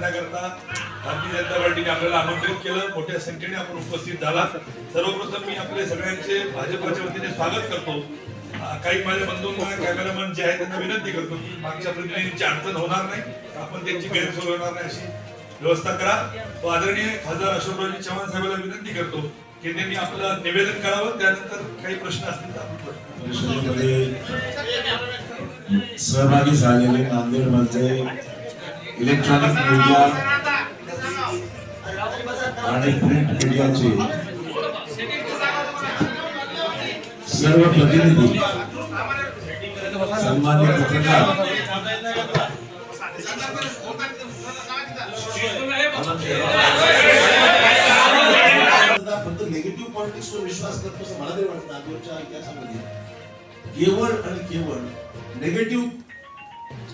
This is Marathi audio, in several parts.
करण्याकरता भारतीय जनता पार्टीने आपल्याला आमंत्रित केलं. मोठ्या संख्येने आपण उपस्थित झाला. सर्वप्रथम मी आपले सगळ्यांचे भाजपाच्या वतीने स्वागत करतो. काही माझ्या बंधूंना कॅमेरामन जे आहेत त्यांना विनंती करतो की मागच्या प्रतिनिधींची अडचण होणार नाही. आपण त्यांची गैरसोय होणार नाही अशी व्यवस्था करा. व आदरणीय खासदार अशोकरावजी चव्हाण साहेबांना विनंती करतो की त्यांनी आपलं निवेदन करावं. त्यानंतर काही प्रश्न असतील तर आपण सहभागी झालेले नांदेडमध्ये इलेक्ट्रॉनिक मीडिया आणि प्रिंट मीडियाचे सर्व प्रतिनिधी सन्मान्य पत्रकार फक्त निगेटिव्ह पॉलिटिक्सवर विश्वास करतो असं मला तरी वाटतं आजवरच्या इतिहासामध्ये. केवळ आणि केवळ नेगेटिव्ह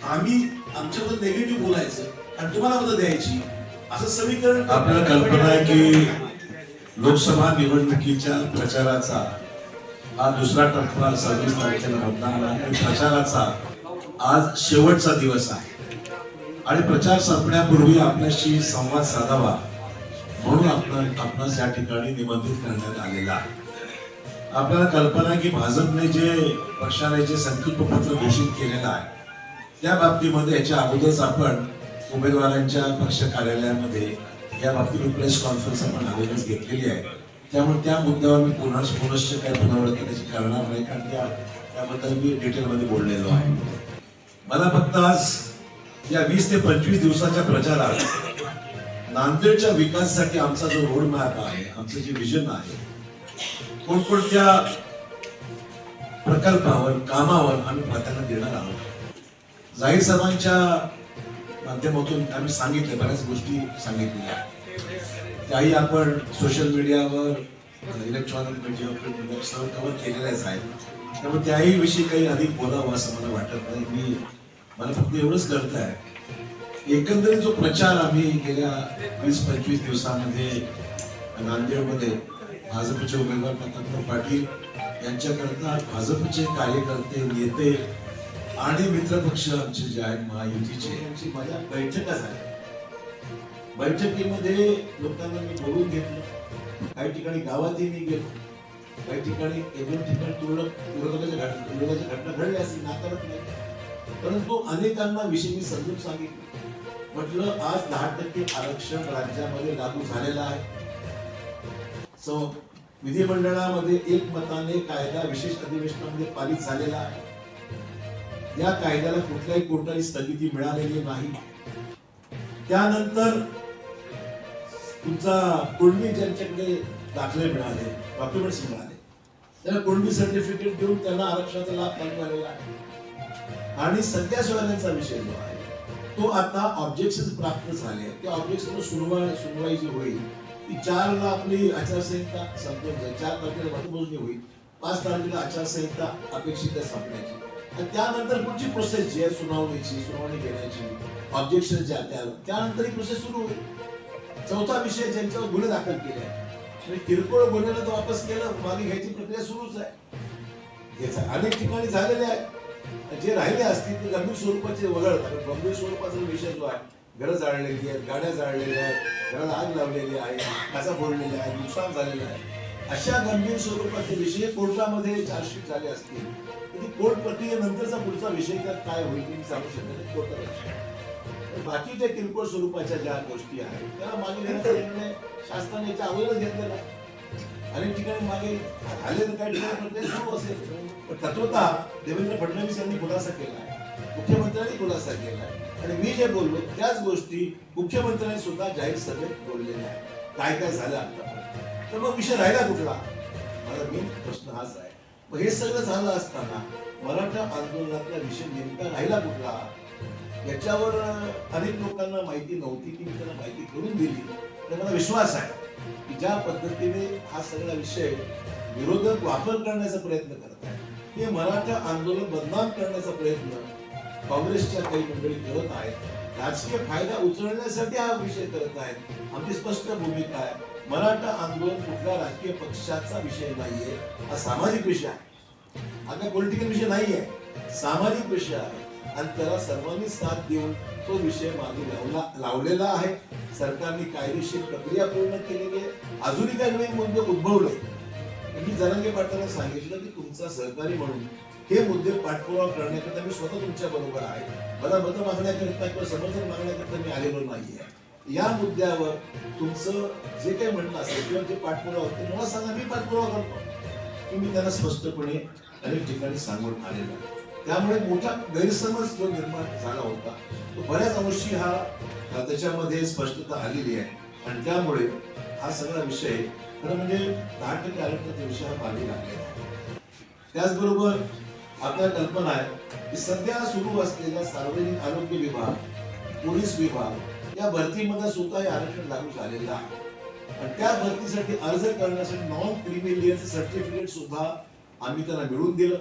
आम्ही आमच्याबद्दल नेगेटिव्ह बोलायचं आणि तुम्हाला मदत द्यायची. असं समीकरण आपल्याला कल्पना आहे की लोकसभा निवडणुकीच्या प्रचाराचा हा दुसरा टप्पा सव्वीस तारखेला मतदान आहे. आणि प्रचाराचा आज शेवटचा दिवस आहे. आणि प्रचार संपण्यापूर्वी आपल्याशी संवाद साधावा म्हणून आपण आपणास या ठिकाणी निमंत्रित करण्यात आलेला आहे. आपल्याला कल्पना आहे की भाजपने जे पक्षाने जे संकल्प पत्र घोषित केलेलं आहे त्या बाबतीमध्ये याच्या अगोदरच आपण उमेदवारांच्या पक्ष कार्यालयामध्ये या बाबतीत प्रेस कॉन्फरन्स आपण अगोदरच घेतलेली आहे. त्यामुळे त्या मुद्द्यावर मी पुन्हा पुनश्च काय पुनरावृत्ती त्याची करणार नाही कारण त्या त्याबद्दल मी डिटेलमध्ये बोललेलो आहे. मला फक्त आज या वीस ते पंचवीस दिवसाच्या प्रचारात नांदेडच्या विकासासाठी आमचा जो रोड मॅप आहे आमचं जे विजन आहे कोणकोणत्या प्रकल्पावर कामावर आम्ही प्राधान्य देणार आहोत? जाहीर सभांच्या माध्यमातून आम्ही सांगितले बऱ्याच गोष्टी सांगितलेल्या. त्याही आपण सोशल मीडियावर इलेक्ट्रॉनिक मीडियावर सर्व कव्हर केलेल्याच आहेत त्यामुळे त्याही विषयी काही अधिक बोलावं असं मला वाटत नाही. मी मला फक्त एवढंच कळत आहे एकंदरीत जो प्रचार आम्ही गेल्या वीस पंचवीस दिवसामध्ये नांदेडमध्ये भाजपचे उमेदवार प्रतापराव पाटील यांच्याकरता भाजपचे कार्यकर्ते नेते आणि मित्रपक्ष आमचे जे आहेत महायुतीचे यांची माझ्या बैठका झाल्या बैठकीमध्ये लोकांना मी बोलून घेतलं. काही ठिकाणी गावातही मी गेलो. काही ठिकाणी एक दोन ठिकाणी तुरळक तुरळकाच्या घटना तुरळकाच्या घटना घडल्या असतील नाकारत नाही. परंतु अनेकांना विषय मी समजून सांगितलं. म्हटलं आज दहा टक्के आरक्षण राज्यामध्ये लागू झालेलं आहे. सो विधिमंडळामध्ये एक मताने कायदा विशेष अधिवेशनामध्ये पारित झालेला आहे. या कायद्याला कुठल्याही कोर्टाने स्थगिती मिळालेली नाही. त्यानंतर तुमचा कुणबी ज्यांच्याकडे दाखले मिळाले डॉक्युमेंट्स मिळाले त्याला कुणबी सर्टिफिकेट देऊन त्यांना आरक्षणाचा लाभ मिळालेला आहे. आणि सध्या सोयऱ्यांचा विषय जो आहे तो आता ऑब्जेक्शन प्राप्त झाले त्या ऑब्जेक्शन सुनवाई सुनवाई जी होईल ती चारला आपली आचारसंहिता संपून जाईल. चार तारखेला मतमोजणी होईल. पाच तारखेला आचारसंहिता अपेक्षित संपण्याची. आणि त्यानंतर पुढची प्रोसेस जी आहे सुनावणीची सुनावणी घेण्याची ऑब्जेक्शन ज्या त्या त्यानंतर ही प्रोसेस सुरू होईल. चौथा विषय ज्यांच्यावर गुन्हे दाखल केले आहे म्हणजे किरकोळ गुन्ह्याला तो वापस केलं मागे घ्यायची प्रक्रिया सुरूच आहे. याचा अनेक ठिकाणी झालेले आहे. जे राहिले असतील ते गंभीर स्वरूपाचे वगळतात गंभीर स्वरूपाचा विषय जो आहे घरं जाळलेली आहेत गाड्या जाळलेल्या आहेत घराला आग लावलेली आहे काचा फोडलेल्या आहे नुकसान झालेलं आहे. अशा गंभीर स्वरूपाचे विषय कोर्टामध्ये चार्जशीट झाले असतील तर कोर्ट प्रक्रियेनंतरचा पुढचा विषय त्यात काय होईल मी सांगू शकत नाही. कोर्टाला तर बाकीच्या किरकोळ स्वरूपाच्या ज्या गोष्टी आहेत त्याला मागे घेण्याचा निर्णय शासनाने याच्या अगोदरच घेतलेला अनेक ठिकाणी मागे झाले तर काही ठिकाणी प्रक्रिया सुरू असेल. पण तत्वता देवेंद्र फडणवीस यांनी खुलासा केला आहे. मुख्यमंत्र्यांनी खुलासा केला आहे. आणि मी जे बोललो त्याच गोष्टी मुख्यमंत्र्यांनी सुद्धा जाहीर सभेत बोललेल्या आहेत. काय काय झालं आता तर मग विषय राहिला कुठला? माझा मेन प्रश्न हाच आहे. हे सगळं झालं असताना मराठा आंदोलनातला विषय नेमका राहिला कुठला? याच्यावर अनेक लोकांना माहिती नव्हती की मी त्यांना माहिती करून दिली. तर मला विश्वास आहे की ज्या पद्धतीने हा सगळा विषय विरोधक वापर करण्याचा प्रयत्न करत आहे हे मराठा आंदोलन बदनाम करण्याचा प्रयत्न काँग्रेसच्या काही मंडळी करत आहेत. राजकीय फायदा उचलण्यासाठी हा विषय करत आहेत. आमची स्पष्ट भूमिका आहे. मराठा आंदोलन कुठल्या राजकीय पक्षाचा विषय नाहीये हा सामाजिक विषय आहे. हा काय पॉलिटिकल विषय नाहीये सामाजिक विषय आहे. आणि त्याला सर्वांनी साथ देऊन तो विषय मागे लावला लावलेला आहे. सरकारने कायदेशीर प्रक्रिया पूर्ण केलेली आहे. अजूनही काही नवीन मुद्दे उद्भवले. मी जरांगे पाटलांना सांगितलं की तुमचा सहकारी म्हणून हे मुद्दे पाठपुरावा करण्याकरता मी स्वतः तुमच्या बरोबर आहे. मला मतं मागण्याकरिता किंवा समर्थन मागण्याकरता मी आलेलो नाहीये. या मुद्द्यावर तुमचं जे काही म्हणणं असेल किंवा जे पाठपुरावा होते मला सांगा मी पाठपुरावा करतो. की मी त्यांना स्पष्टपणे अनेक ठिकाणी सांगून आलेलो त्यामुळे मोठा गैरसमज जो निर्माण झाला होता तो बऱ्याच अंशी हा त्याच्यामध्ये स्पष्टता आलेली आहे. आणि त्यामुळे हा सगळा विषय खरं म्हणजे दहा टक्के आरोग्याचा विषय हा मार्गी लागलेला आहे. त्याचबरोबर आपल्या कल्पना आहे की सध्या सुरू असलेला सार्वजनिक आरोग्य विभाग पोलीस विभाग या भरतीमध्ये सुद्धा हे आरक्षण लागू झालेलं आहे. आणि त्या भरतीसाठी अर्ज करण्यासाठी नॉन क्रिमिलियन्स सर्टिफिकेट सुद्धा आम्ही त्यांना मिळवून दिलं.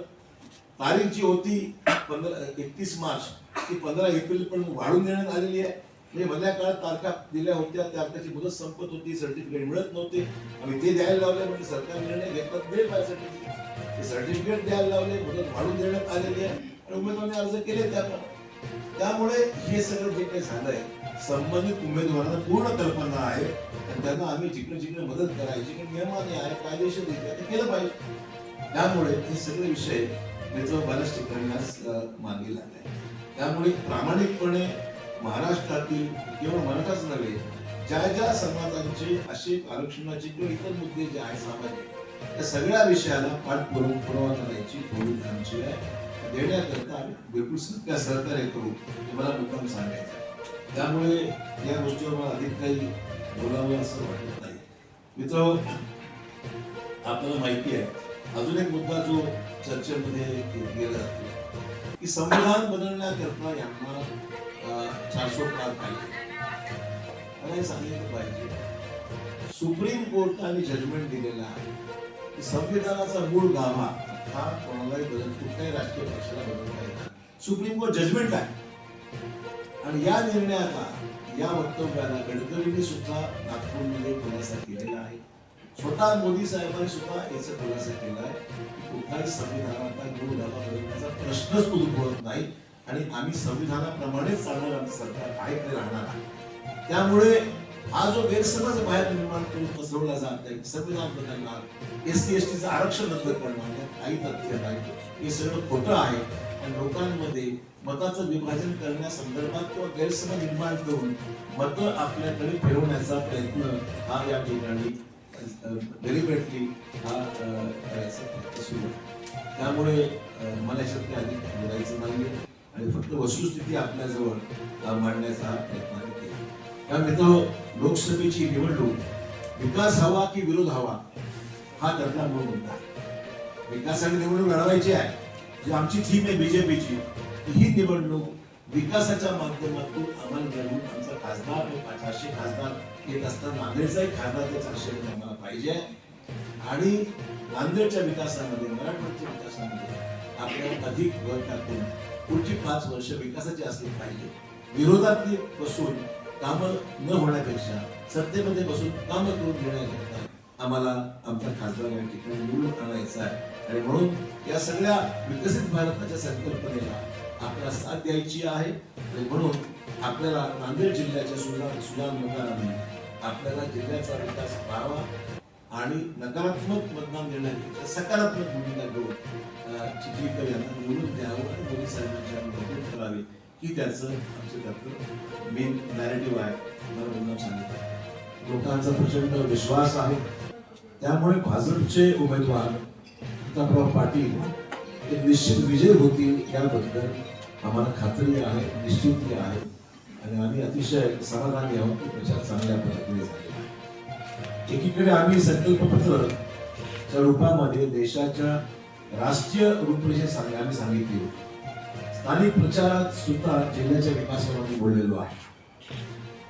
तारीख जी होती पंधरा एकतीस मार्च ती पंधरा एप्रिल पण वाढून देण्यात आलेली आहे. म्हणजे मधल्या काळात तारखा दिल्या होत्या त्या तारखेची मुदत संपत होती सर्टिफिकेट मिळत नव्हते. आम्ही ते द्यायला लावले म्हणजे सरकार निर्णय घेतात मिळेल सर्टिफिकेट ते सर्टिफिकेट द्यायला लावले मुदत वाढून देण्यात आलेली आहे. आणि उमेदवारांनी अर्ज केले त्याप्रमाणे. त्यामुळे हे सगळं जे काही झालंय संबंधित उमेदवारांना पूर्ण कल्पना आहे. आणि त्यांना आम्ही जिकडे जिकडे मदत करायची जिकडे नियमाने आहे कायदेशीर रित्या ते केलं पाहिजे. त्यामुळे हे सगळे विषय मित्र बऱ्याच ठिकाणी आज अ, मार्गी लागले त्यामुळे प्रामाणिकपणे महाराष्ट्रातील केवळ मराठाच नव्हे ज्या ज्या समाजांचे असे आरक्षणाचे किंवा इतर मुद्दे जे आहेत सामाजिक त्या सगळ्या विषयाला पाठपुरावा करायची भूमिका आमची आहे. देण्याकरता आम्ही बिलकुल सत्या सहकार्य करू हे मला मुद्दाम सांगायचं त्यामुळे या गोष्टीवर मला अधिक काही बोलावं असं वाटत नाही. मित्र आपल्याला माहिती आहे अजून एक मुद्दा जो चर्चेमध्ये गेला जातो की संविधान बदलण्याकरता यांना चारशे पार पाहिजे. मला हे सांगितलं पाहिजे. सुप्रीम कोर्टाने जजमेंट दिलेला आहे की संविधानाचा मूळ गाभा हा कोणालाही बदल कुठल्याही राजकीय पक्षाला बदलता येत नाही. सुप्रीम कोर्ट जजमेंट आहे आणि या निर्णयाला या वक्तव्याला गडकरींनी सुद्धा नागपूरमध्ये खुलासा केलेला आहे. स्वतः मोदी साहेबांनी सुद्धा याचा खुलासा केला आहे की कुठलाही संविधानाचा मूळ झाला बदलण्याचा प्रश्नच उद्भवत नाही. आणि आम्ही संविधानाप्रमाणेच चालणार आमचं सरकार आहे ते राहणार आहे. त्यामुळे हा जो गैरसमज बाहेर निर्माण करून पसरवला जात आहे संविधान बदलणार एस सी एस टीचं आरक्षण रद्द करणार काही तथ्य नाही हे सगळं खोटं आहे आणि लोकांमध्ये मताचं विभाजन करण्यासंदर्भात किंवा गैरसमज निर्माण करून मत आपल्याकडे फिरवण्याचा प्रयत्न हा या ठिकाणी डेलिबरेटली हा करायचा प्रयत्न सुरू त्यामुळे मला याच्यात काही अधिक बोलायचं नाही आणि फक्त वस्तुस्थिती आपल्याजवळ मांडण्याचा प्रयत्न आम्ही लोकसभेची निवडणूक विकास हवा की विरोध हवा हा त्यातला मूळ मुद्दा विकास आणि निवडणूक लढवायची आहे जी आमची थीम आहे बीजेपीची ही निवडणूक विकासाच्या माध्यमातून आम्हाला निवडून आमचा खासदार चारशे खासदार येत असताना नांदेडचाही खासदार ते चारशे आम्हाला पाहिजे. आणि नांदेडच्या विकासामध्ये मराठवाड्याच्या विकासामध्ये आपल्याला अधिक भर टाकून पुढची पाच वर्ष विकासाची असली पाहिजे. विरोधातली बसून कामं न होण्यापेक्षा सत्तेमध्ये बसून कामं करून घेण्याकरता आम्हाला आमचा खासदार या ठिकाणी निवडून आणायचा आहे. आणि म्हणून या सगळ्या विकसित भारताच्या संकल्पनेला आपल्याला साथ द्यायची आहे. आणि म्हणून आपल्याला नांदेड जिल्ह्याच्या सुजान सुजान मतदारांनी आपल्याला जिल्ह्याचा विकास व्हावा आणि नकारात्मक मतदान देण्यापेक्षा सकारात्मक भूमिका घेऊन चिखलीकर यांना निवडून द्यावं आणि मोदी साहेबांच्या मदत करावी. ही त्याचं आमचं त्यातलं मेन नॅरेटिव्ह आहे. मला मुद्दाम सांगितलं. लोकांचा प्रचंड विश्वास आहे. त्यामुळे भाजपचे उमेदवार प्रतापराव पाटील ते निश्चित विजय होतील याबद्दल आम्हाला खात्री आहे निश्चिती आहे. आणि आम्ही अतिशय समाधानी आहोत की प्रचार चांगल्या पद्धतीने झाले एकीकडे आम्ही संकल्पपत्राच्या रूपामध्ये देशाच्या राष्ट्रीय रूपरेषे आम्ही सांगितली होती. आणि प्रचारात सुद्धा जिल्ह्याच्या विकासामध्ये बोललेलो आहे.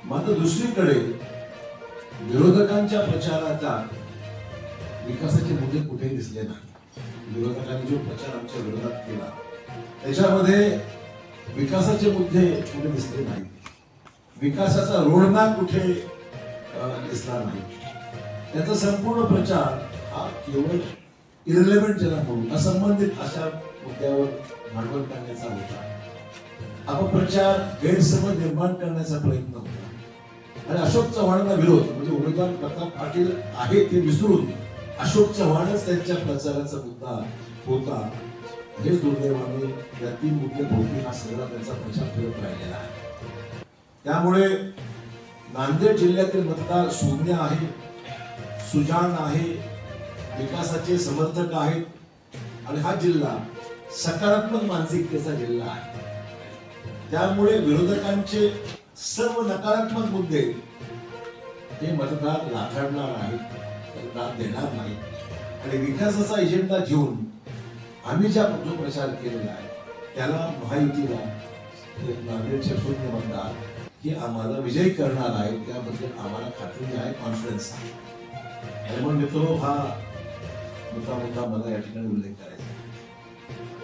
मात्र दुसरीकडे विरोधकांच्या प्रचाराचा विकासाचे मुद्दे कुठे दिसले नाही. विरोधकांनी जो प्रचार आमच्या विरोधात केला त्याच्यामध्ये विकासाचे मुद्दे कुठे दिसले नाही. विकासाचा रोडमॅप कुठे दिसला नाही. त्याचा संपूर्ण प्रचार हा केवळ इरिलेव्हंट ज्याला म्हणून असंबंधित अशा मुद्द्यावर भांडवल करण्याचा होता अपप्रचार गैरसमज निर्माण करण्याचा प्रयत्न होता. आणि अशोक चव्हाणांना विरोध म्हणजे उमेदवार प्रताप पाटील आहे ते विसरून अशोक चव्हाणच त्यांच्या प्रचाराचा मुद्दा होता. हेच दुर्दैवाने या तीन मुद्दे भोवती हा सगळा त्यांचा प्रचार फिरत राहिलेला आहे. त्यामुळे नांदेड जिल्ह्यातील मतदार शून्य आहे सुजान आहे विकासाचे समर्थक आहेत. आणि हा जिल्हा सकारात्मक मानसिकतेचा जिल्हा आहे. त्यामुळे विरोधकांचे सर्व नकारात्मक मुद्दे हे मतदार लाथाडणार आहेत मतदार देणार नाही आणि विकासाचा एजेंडा घेऊन आम्ही ज्या जो प्रचार केलेला आहे त्याला महायुतीला हे नांदेडचे शून्य मतदार हे आम्हाला विजयी करणार आहे त्याबद्दल आम्हाला खात्री आहे कॉन्फिडन्स आहे. आणि म्हणून मित्रो हा मुद्दा मुद्दा मला या ठिकाणी उल्लेख करायचा आहे.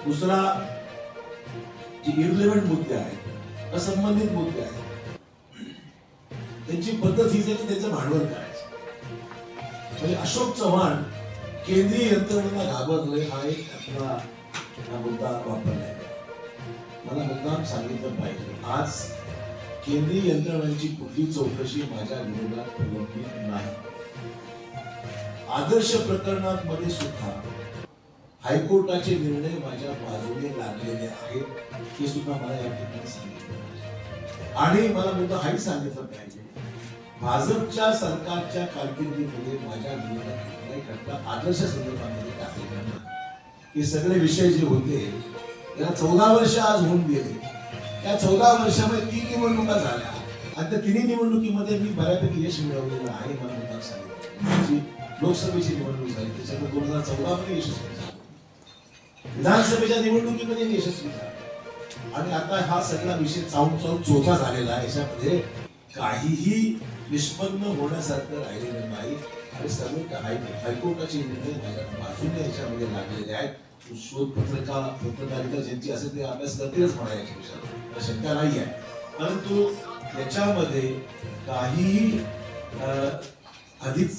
दुसरा जे इरिलेव्हंट मुद्दे आहेत असंबंधित मुद्दे आहेत त्यांची पद्धत हीच आहे की त्यांचं भांडवल करायचं. म्हणजे अशोक चव्हाण केंद्रीय यंत्रणेला घाबरले हा एक आपला हा मुद्दा वापरला. आहे मला मुद्दाम सांगितलं पाहिजे. आज केंद्रीय यंत्रणांची कुठली चौकशी माझ्या विरोधात प्रलंबित नाही. आदर्श प्रकरणात मध्ये सुद्धा हायकोर्टाचे निर्णय माझ्या बाजूने लागलेले आहेत हे सुद्धा मला या ठिकाणी सांगितलं आणि मला मुद्दा हाही सांगितलं पाहिजे. भाजपच्या सरकारच्या कारकिर्दीमध्ये माझ्या विरोधात कुठलाही आदर्श संदर्भामध्ये टाकलेला घटना हे सगळे विषय जे होते त्याला चौदा वर्ष आज होऊन गेले. त्या चौदा वर्षामध्ये तीन निवडणुका झाल्या. आणि त्या तिन्ही निवडणुकीमध्ये मी बऱ्यापैकी यश मिळवलेलं आहे मला मुद्दा सांगितलं लोकसभेची निवडणूक झाली त्याच्यामध्ये दोन हजार चौदा मध्ये यशस्वी विधानसभेच्या निवडणुकीमध्ये मी यशस्वी झाला. आणि आता हा सगळा विषय चावून चावून चोथा झालेला आहे. याच्यामध्ये काहीही निष्पन्न होण्यासारखं राहिलेलं नाही. आणि सर्व हाय हायकोर्टाचे निर्णय बाजूने याच्यामध्ये लागलेले आहेत. शोध पत्रिका पत्रकारिता ज्यांची असेल ते अभ्यास करतीलच म्हणा याच्या विषयावर. शंका नाही आहे. परंतु याच्यामध्ये काहीही अं, अधिकच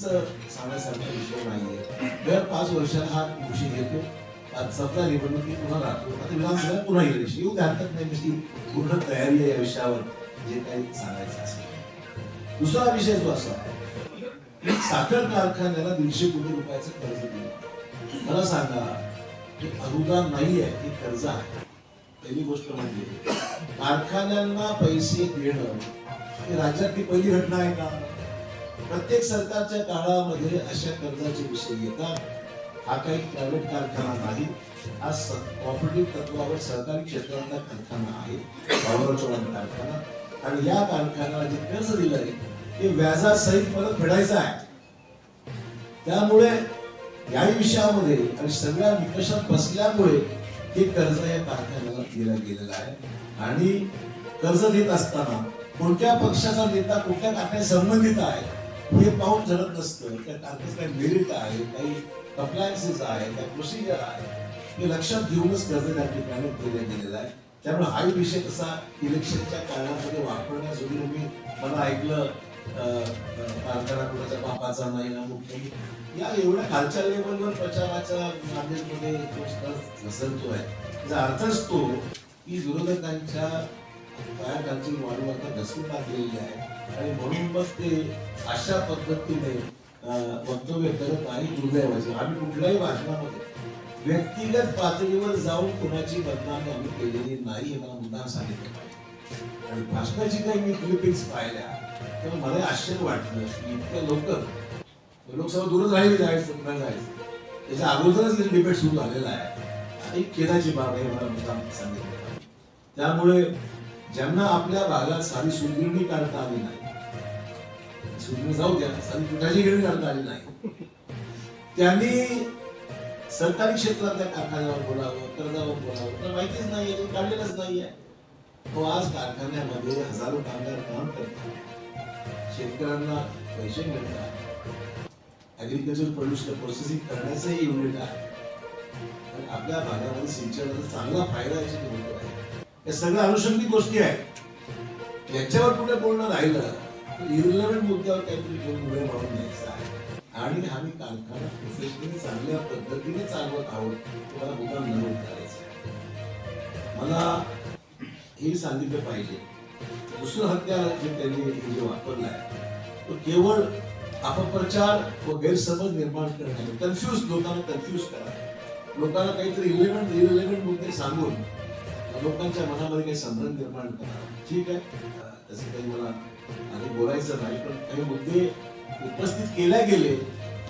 सांगण्यासारखा विषय नाहीये. दर पाच वर्षाला हा विषय येतो. आज सत्ता निवडणुकी पुन्हा राहतो आता विधानसभा पुन्हा येईल दिवशी येऊ घालतात नाही. त्याची पूर्ण तयारी आहे या विषयावर. जे काही सांगायचं असेल. दुसरा विषय जो असा साखर कारखान्याला दीडशे कोटी रुपयाचं कर्ज दिलं मला सांगा हे अनुदान नाही आहे हे कर्ज आहे. पहिली गोष्ट म्हणजे कारखान्यांना पैसे देणं ही राज्यातली पहिली घटना आहे का? प्रत्येक सरकारच्या काळामध्ये अशा कर्जाचे विषय येतात. हा काही प्रायव्हेट कारखाना नाही. हा कॉपरेटिव्ह तत्वावर सहकारी क्षेत्रातला कारखाना आहे पॉवर चव्हाण कारखाना. आणि या कारखान्याला जे कर्ज दिलं आहे ते व्याजासहित परत फेडायचं आहे. त्यामुळे या विषयामध्ये आणि सगळ्या निकषात बसल्यामुळे हे कर्ज या कारखान्याला दिलं गेलेलं आहे. आणि कर्ज देत असताना कोणत्या पक्षाचा नेता कुठल्या कारखान्या संबंधित आहे हे पाहून झडत नसतं त्या कारखान्यात काही मेरिट आहे काही कम्प्लायन्सेस आहे त्या प्रोसिजर आहे. हे लक्षात घेऊनच कर्ज त्या ठिकाणी दिलं गेलेलं आहे. त्यामुळे हा विषय कसा इलेक्शनच्या काळामध्ये वापरण्याजोगी मी मला ऐकलं अं, कारखाना कुणाच्या बापाचा नाही ना मुख्य या एवढ्या खालच्या लेवलवर प्रचाराच्या माध्यमामध्ये घसरतो आहे. त्याचा अर्थच तो की विरोधकांच्या पायाखालची वाढू आता घसरून टाकलेली आहे. आणि म्हणून मग ते अशा पद्धतीने वक्तव्य करत नाही दुर्दैवाचे. आम्ही कुठल्याही भाषणामध्ये व्यक्तिगत पातळीवर जाऊन कोणाची बदनामी आम्ही केलेली नाही हे मला मुद्दाम सांगितलं. पाहिजे आणि भाषणाची काही मी क्लिपिंग्स पाहिल्या तर मला आश्चर्य वाटलं की इतक्या लवकर लोकसभा दूर झाली जायचं पुन्हा जायचं. त्याच्या अगोदरच डिबेट सुरू झालेला आहे. आणि खेदाची बाब आहे मला मुद्दाम सांगितलं. त्यामुळे ज्यांना आपल्या भागात सारी सुदृढी काढता आली नाही सुरगिरणी जाऊ द्या. सारी पिठाची गिरणी आली नाही. त्यांनी सरकारी क्षेत्रातल्या कारखान्यावर बोलावं कर्जावर बोलावं तर माहितीच नाही आहे काढलेलंच नाहीये. तो आज कारखान्यामध्ये हजारो कामगार काम करतात. शेतकऱ्यांना पैसे मिळतात. ऍग्रिकल्चर प्रोड्युसर प्रोसेसिंग करण्याचंही युनिट आहे. पण आपल्या भागामध्ये सिंचनाचा चांगला फायदा याची गोष्ट आहे या सगळ्या अनुषंगिक गोष्टी आहेत. याच्यावर पुढे बोलणं राहिलं तर मुद्द्यावर काहीतरी घेऊन उभे मारून द्यायचं आहे. आणि आम्ही कारखाना प्रोफेशनली चांगल्या पद्धतीने चालवत आहोत तुम्हाला मुद्दा नमूद करायचं मला हे सांगितलं पाहिजे दुसरं हत्यार जे त्यांनी जे वापरलं आहे तो केवळ अपप्रचार व गैरसमज निर्माण करणे कन्फ्यूज लोकांना कन्फ्यूज करा. लोकांना काहीतरी इलेव्हन इलेव्हन मुद्दे सांगून लोकांच्या मनामध्ये काही संभ्रम निर्माण करा. ठीक आहे. तसं काही मला आणि बोलायचं नाही पण काही मुद्दे उपस्थित केल्या गेले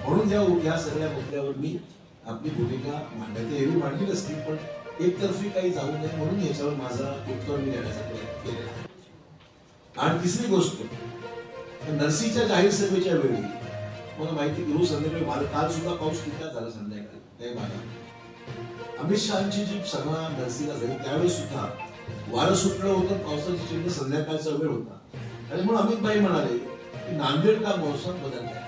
म्हणून या या सगळ्या मुद्द्यावर मी आपली भूमिका मांडायची एवढी मांडली नसती पण एकतर्फी काही जाऊ नये म्हणून याच्यावर माझा उत्तर मी देण्याचा प्रयत्न केलेला आहे. आणि तिसरी गोष्ट नरसीच्या जाहीर सभेच्या वेळी मला माहिती घेऊ संध्याकाळी मला काल सुद्धा पाऊस किती झाला संध्याकाळी त्या भागात अमित शहाची जी सभा नरसीला झाली त्यावेळी सुद्धा वारं सुटलं होतं, पावसाची चिन्ह संध्याकाळचा वेळ होता. आणि म्हणून अमित भाई म्हणाले, की नांदेड का मौसम बदललाय?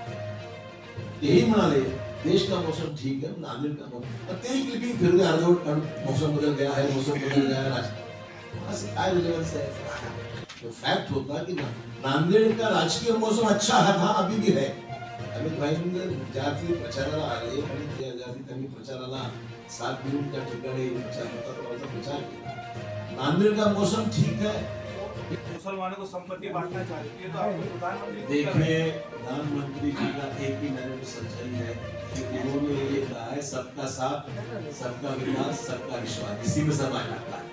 तेही म्हणाले, देश का मौसम ठीक है नांदेड का मौसम. पण तेही क्लिपिंग फिरले अर्धवट काढून मौसम बदल गया है, मौसम बदल गया है, राज- असं काय रिलेवन्स आहे? फॅक्ट होता की नांदेड का राजकीय मौसम अच्छा है था अभी भी है. अमित जर ज्यार्थी प्रचाराला आले आणि त्या ज्यार्थी त्यांनी प्रचाराला साथ देऊन त्या ठिकाणी प्रचार प्रचार केला. नांदेड का मौसम ठीक है। मुसलमानों को संपत्ति बांटना चाहते ये तो आपके प्रधानमंत्री जी देखिए प्रधानमंत्री जी का एक ही नैरेटिव सच्चाई है कि उन्होंने ये कहा है सबका साथ सबका विकास सबका विश्वास। इसी में सब आ जाता है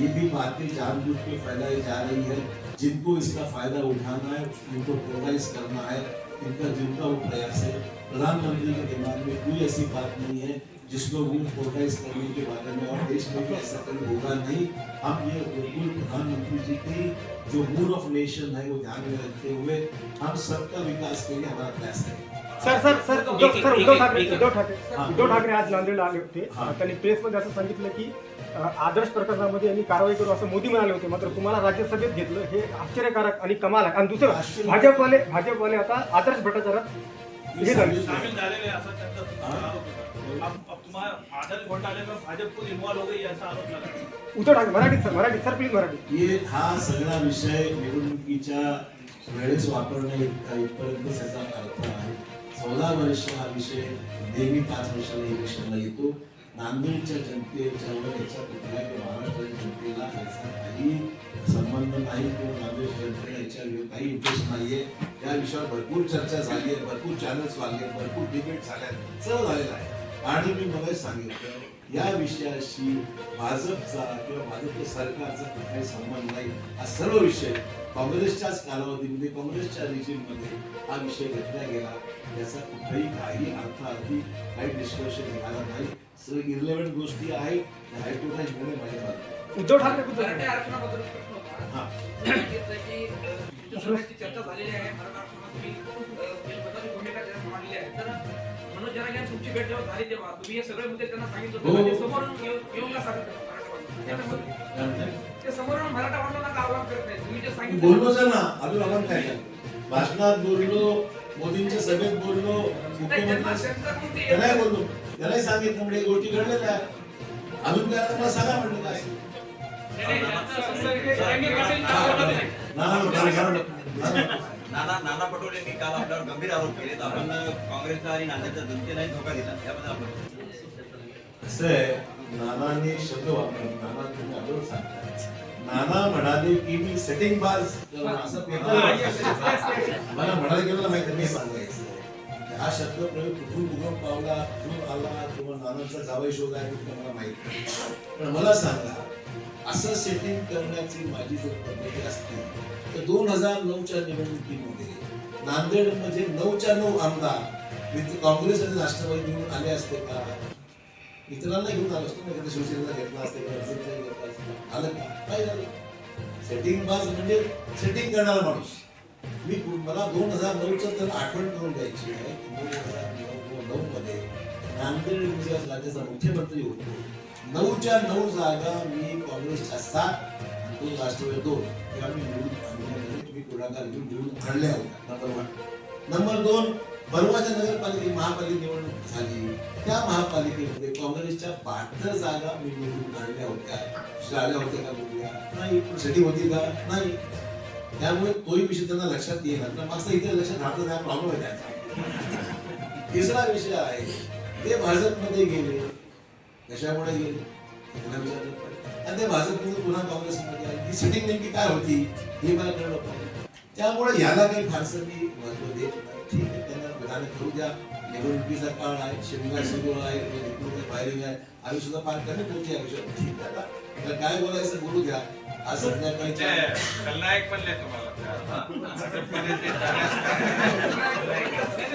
ये भी बातें जानबूझ के फैलाई जा रही है। जिनको इसका फ़ायदा उठाना है उनको प्रोवाइज करना है इनका जिनका वो प्रयास है प्रधानमंत्री के दिमाग में कोई ऐसी बात नहीं है जिसको वो प्रोवाइज करने के बारे में और देश में भी ऐसा कभी होगा नहीं। हम ये बिल्कुल प्रधानमंत्री जी की जो मूड ऑफ नेशन है वो ध्यान में रखते हुए हम सबका विकास के लिए हमारा प्रयास करेंगे। Sir sir sir Uddhav sir Uddhav Thackeray Uddhav Thackeray हा. उद्धव ठाकरे आज नांदेडला आले होते. हा. त्यांनी प्रेसमध्ये असं सांगितलं की आदर्श प्रकरणामध्ये यांनी कारवाई करू असं मोदी म्हणाले होते. मात्र तुम्हाला राज्यसभेत घेतलं हे आश्चर्यकारक आणि कमाल आहे. आणि दुसरं भाजपवाले भाजपवाले आता आदर्श भ्रष्टाचारात झाले शामिल झालेले ऐसा चर्चा सुनने में आरोप। अब अब तुम्हारा आदर घोटाले में भाजपा खुद इन्वॉल्व गई ऐसा आरोप लगा। उद्धव ठाकरे मराठीत सर मराठीत सर प्लीज मराठी ये हा सगळा विषय निवडणुकीच्या वेळेस वापरणे इथपर्यंत त्याचा अर्थ आहे चौदा वर्ष हा विषय नेहमी पाच वर्षाला इलेक्शनला येतो नांदेडच्या जनतेच्यावर याचा कुठल्या महाराष्ट्राच्या जनतेला याचा काही संबंध नाही किंवा नांदेडच्या जनतेला याच्यावर काही इंटरेस्ट नाहीये. या विषयावर भरपूर चर्चा झाली आहे भरपूर चॅनल्स वाढले भरपूर डिबेट झाल्या सर्व झालेलं आहे. आणि मी मला सांगितलं या विषयाशी भाजपचा किंवा भाजप सरकारचा कुठलाही संबंध नाही. हा सर्व विषय काँग्रेसच्याच कालावधीमध्ये काँग्रेसच्या मध्ये हा विषय घेतला गेला. याचा कुठलाही काही अर्थ अर्थार्थी काही निष्कर्ष निघाला नाही. सर्व इरलेवंट गोष्टी आहेत. त्या हायकोर्टाने निर्णय माझ्या उद्धव ठाकरे. हा. सांगितलं चर्चा झालेली आहे तर मनोज यांची तुमची भेट जेव्हा झाली तेव्हा तुम्ही हे सगळे मुद्दे त्यांना सांगितले हो. होते ते समोरून येऊ- येऊन का सांगत होते मराठा बांधवांना? त्याच्यामध्ये काय म्हणताय? ते समोरून मराठा बांधवांना का आव्हान करत नाही तुम्ही जे सांगितलं ना अजून काय? भाषणात बोललो मोदींच्या सभेत बोललो मुख्यमंत्री त्यालाही बोललो त्यालाही सांगितलं म्हणजे गोष्टी घडलेल्या. अजून काय मला सांगा म्हटलं काय नाना नाना पटोले यांनी काल आपल्यावर गंभीर आरोप केले आपण काँग्रेसला आणि नांदेडच्या जनतेलाही धोका दिला. त्याबद्दल आपण असं आहे नानाने शब्द वापरला नाना तुम्ही अजून नाना म्हणाले की मी सेटिंग बाज असं मला म्हणायला गेलं माहिती मी सांगायचं हा शब्द प्रयोग कुठून उगम पावला कुठून आला किंवा नानांचा जावई शोध आहे मला माहीत पण मला सांगा असं सेटिंग करण्याची माझी जर पद्धती असते तर दोन हजार नऊच्या निवडणुकीमध्ये नांदेडमध्ये नऊच्या नऊ आमदार मित्र काँग्रेस आणि राष्ट्रवादी घेऊन आले असते का? इतरांना घेऊन आलो असतो ना शिवसेनेला घेतला असते किंवा अर्जुनचाही घेतला आलं का? काय झालं? सेटिंग बाज म्हणजे सेटिंग करणारा माणूस. मी मला दोन हजार नऊचं तर आठवण करून द्यायची आहे दोन हजार नऊ नऊमध्ये नांदेड राज्याचा मुख्यमंत्री होतो नऊच्या नऊ जागा मी काँग्रेसच्या सात दोन राष्ट्रवादी दोन. किंवा मी निवडून तुम्ही पुढाकार घेऊन निवडून आणल्या होत्या नंबर वन नंबर दोन बर्वाच्या नगरपालिके महापालिका निवडणूक झाली. त्या महापालिकेमध्ये काँग्रेसच्या बहात्तर जागा मी निवडून आणल्या होत्या. आल्या होत्या का बोलूया नाही. सिटी होती का? नाही. त्यामुळे तोही विषय त्यांना लक्षात येणार ना मागचा इथे लक्षात राहतो त्या प्रॉब्लेम आहे त्याचा. तिसरा विषय आहे. ते भाजपमध्ये गेले. कशामुळे गेले? त्यांना विचारलं. पाहिजे. आणि ते भाजपमध्ये पुन्हा काँग्रेसमध्ये आले. ही सिटिंग नेमकी काय होती? हे मला कळलं पाहिजे त्यामुळे याला काही फारसं मी महत्त्व देत नाही. ठीक आहे त्यांना विधान करू द्या. निवडणुकीचा काळ आहे शिमगा सुरू आहे निवडणुकीचं फायरिंग आहे. आम्ही सुद्धा पार करणे आहे. ठीक आहे त्याला काय बोलायचं बोलू द्या. आज संध्याकाळी ते चार- खलनायक बनले तुम्हाला.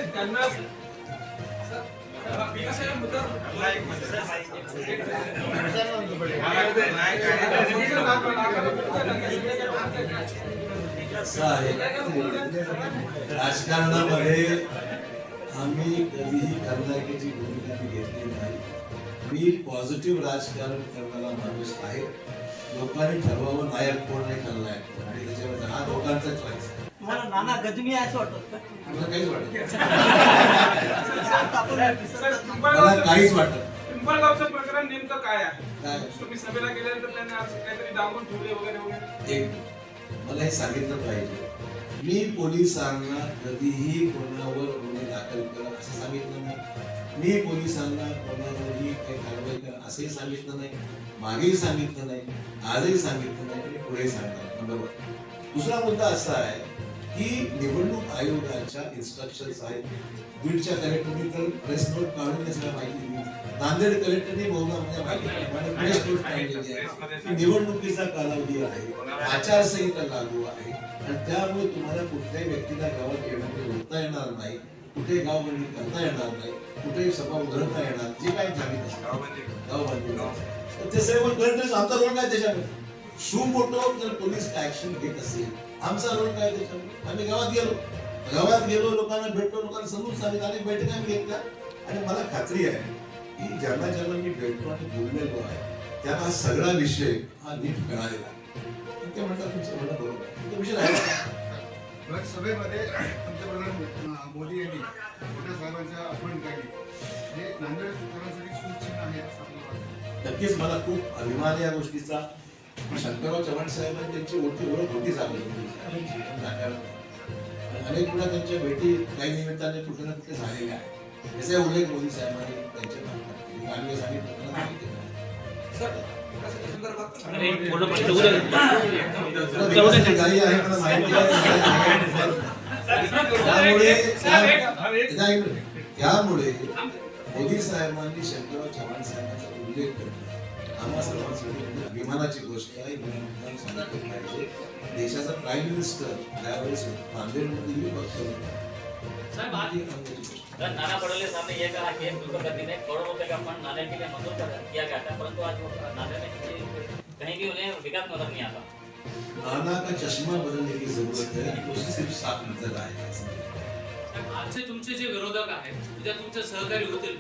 त्यांना असं आहे राजकारणामध्ये आम्ही कधीही खलनायकाची भूमिका मी घेतली नाही. मी पॉझिटिव्ह राजकारण करणारा माणूस आहे. लोकांनी ठरवावं नायक कोण नाही खलनायक? आणि त्याच्यामध्ये हा लोकांचा चॉईस आहे. तुम्हाला नाना गजनी आहे असं वाटत का? मला काहीच वाटत नाही. मला काहीच वाटत नाही. पिंपळगावचं प्रकरण नेमकं काय आहे? काय? तुम्ही सभेला गेल्यानंतर त्यांनी आज काहीतरी डांबून ठेवले वगैरे वगैरे? एक मला हे सांगितलं पाहिजे. मी पोलिसांना कधीही कोणावर गुन्हे दाखल करा असं सांगितलं नाही. मी पोलिसांना कोणावरही काही कारवाई करा असंही सांगितलं नाही. मागेही सांगितलं नाही. आजही सांगितलं नाही. आणि पुढेही सांगणार नाही. बरोबर. दुसरा मुद्दा असा आहे ही निवडणूक आयोगाच्या इन्स्ट्रक्शन्स आहेत. बीडच्या कलेक्टरनी तर प्रेस नोट काढून या सगळ्या माहिती दिली. नांदेड कलेक्टरने बहुधा म्हणजे माहिती प्रेस नोट काढलेली आहे. की निवडणुकीचा कालावधी आहे. आचारसंहिता लागू आहे. आणि त्यामुळे तुम्हाला कुठल्याही व्यक्तीला गावात येणं बोलता येणार नाही. कुठे गावबंदी करता येणार नाही. कुठेही सभा उघडता येणार. जे काही झाली असेल. गावबंदी. तर ते सर्व करतच आमचा रोल काय त्याच्यामध्ये शू मोठो जर पोलीस ऍक्शन घेत असेल आमचा रोल काय त्याच्यामध्ये आम्ही गावात गेलो. गावात गेलो लोकांना भेटलो लोकांना समजून सांगितलं अनेक बैठका आम्ही घेतल्या. आणि मला खात्री आहे की ज्यांना ज्यांना मी भेटलो आणि बोललेलो आहे त्यांना हा सगळा विषय हा नीट आहे. आणि ते म्हणतात तुमचं म्हणणं बरोबर आहे. तो विषय राहिला. सभेमध्ये पंतप्रधान मोदी यांनी मोठ्या साहेबांच्या आठवण काढली. हे नांदेड करण्यासाठी सुचिन्ह आहे असं आपल्याला वाटतं. नक्कीच मला खूप अभिमान आहे या गोष्टीचा. शंकरराव चव्हाण साहेबांनी त्यांची मोठी ओळख होती झाली अनेक वेळा त्यांच्या भेटी काही निमित्ताने कुठे ना कुठे झालेल्या आहेत. त्याचा उल्लेख मोदी साहेबांनी त्यांच्या केला. सांगितलं. त्यामुळे मोदी साहेबांनी शंकरराव चव्हाण साहेबांचा उल्लेख करून आम्हा सर्वांसाठी अभिमानाची गोष्ट आहे देशाचा प्राईम मिनिस्टर त्यावेळेस नांदेडमध्ये येऊन बघतो आज सर नाना पटोले साहब ने ये कहा कि एक दुर्गति ने करोड़ों रुपए का फंड नाले के लिए मंजूर कर किया गया था परंतु आज वो नाले में किसी कहीं भी उन्हें विकास नजर नहीं आता. नाना का चष्मा बदलने की जरूरत है तो सिर्फ साफ नजर आएगा साहेब, आजचे तुमचे जे विरोधक आहेत उद्या तुमचे सहकारी होतील.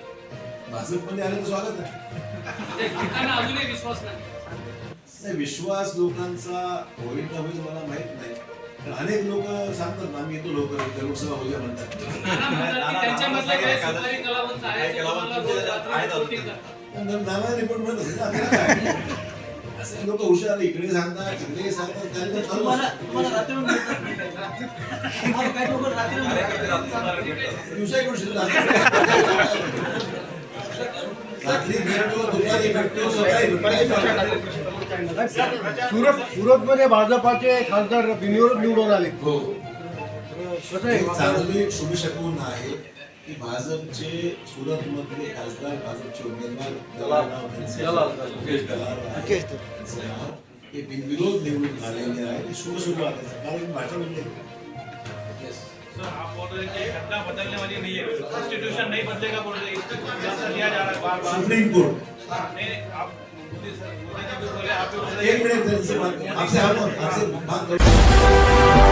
भाजपमध्ये आलं तर स्वागत आहे अजूनही विश्वास नाही नाही विश्वास लोकांचा होईल का होईल मला माहीत नाही पण अनेक लोक सांगतात ना मी येतो लवकर लोकसभा होऊया म्हणतात नाना रिपोर्ट म्हणत असेल ना? असे लोक हुशार इकडे सांगतात तिकडे सांगतात काय? तुम्हाला. दिवसाही करू शकतात. रात्री भेटतो दुपारी भेटतो. सकाळी भेटतो. सुरत सुरतमध्ये भाजपाचे खासदार बिनविरोध निवडून आले. हो. कसं आहे? चांगली शुभ शकून आहे? की भाजपचे सुरत मधले खासदार भाजपचे उमेदवार हे बिनविरोध निवडून आलेले आहे. हे शुभ सुरुवात आहे. कारण भाषा म्हणजे सुप्रीम कोर्ट हाँ, एक मिनट आपसे आपसे बात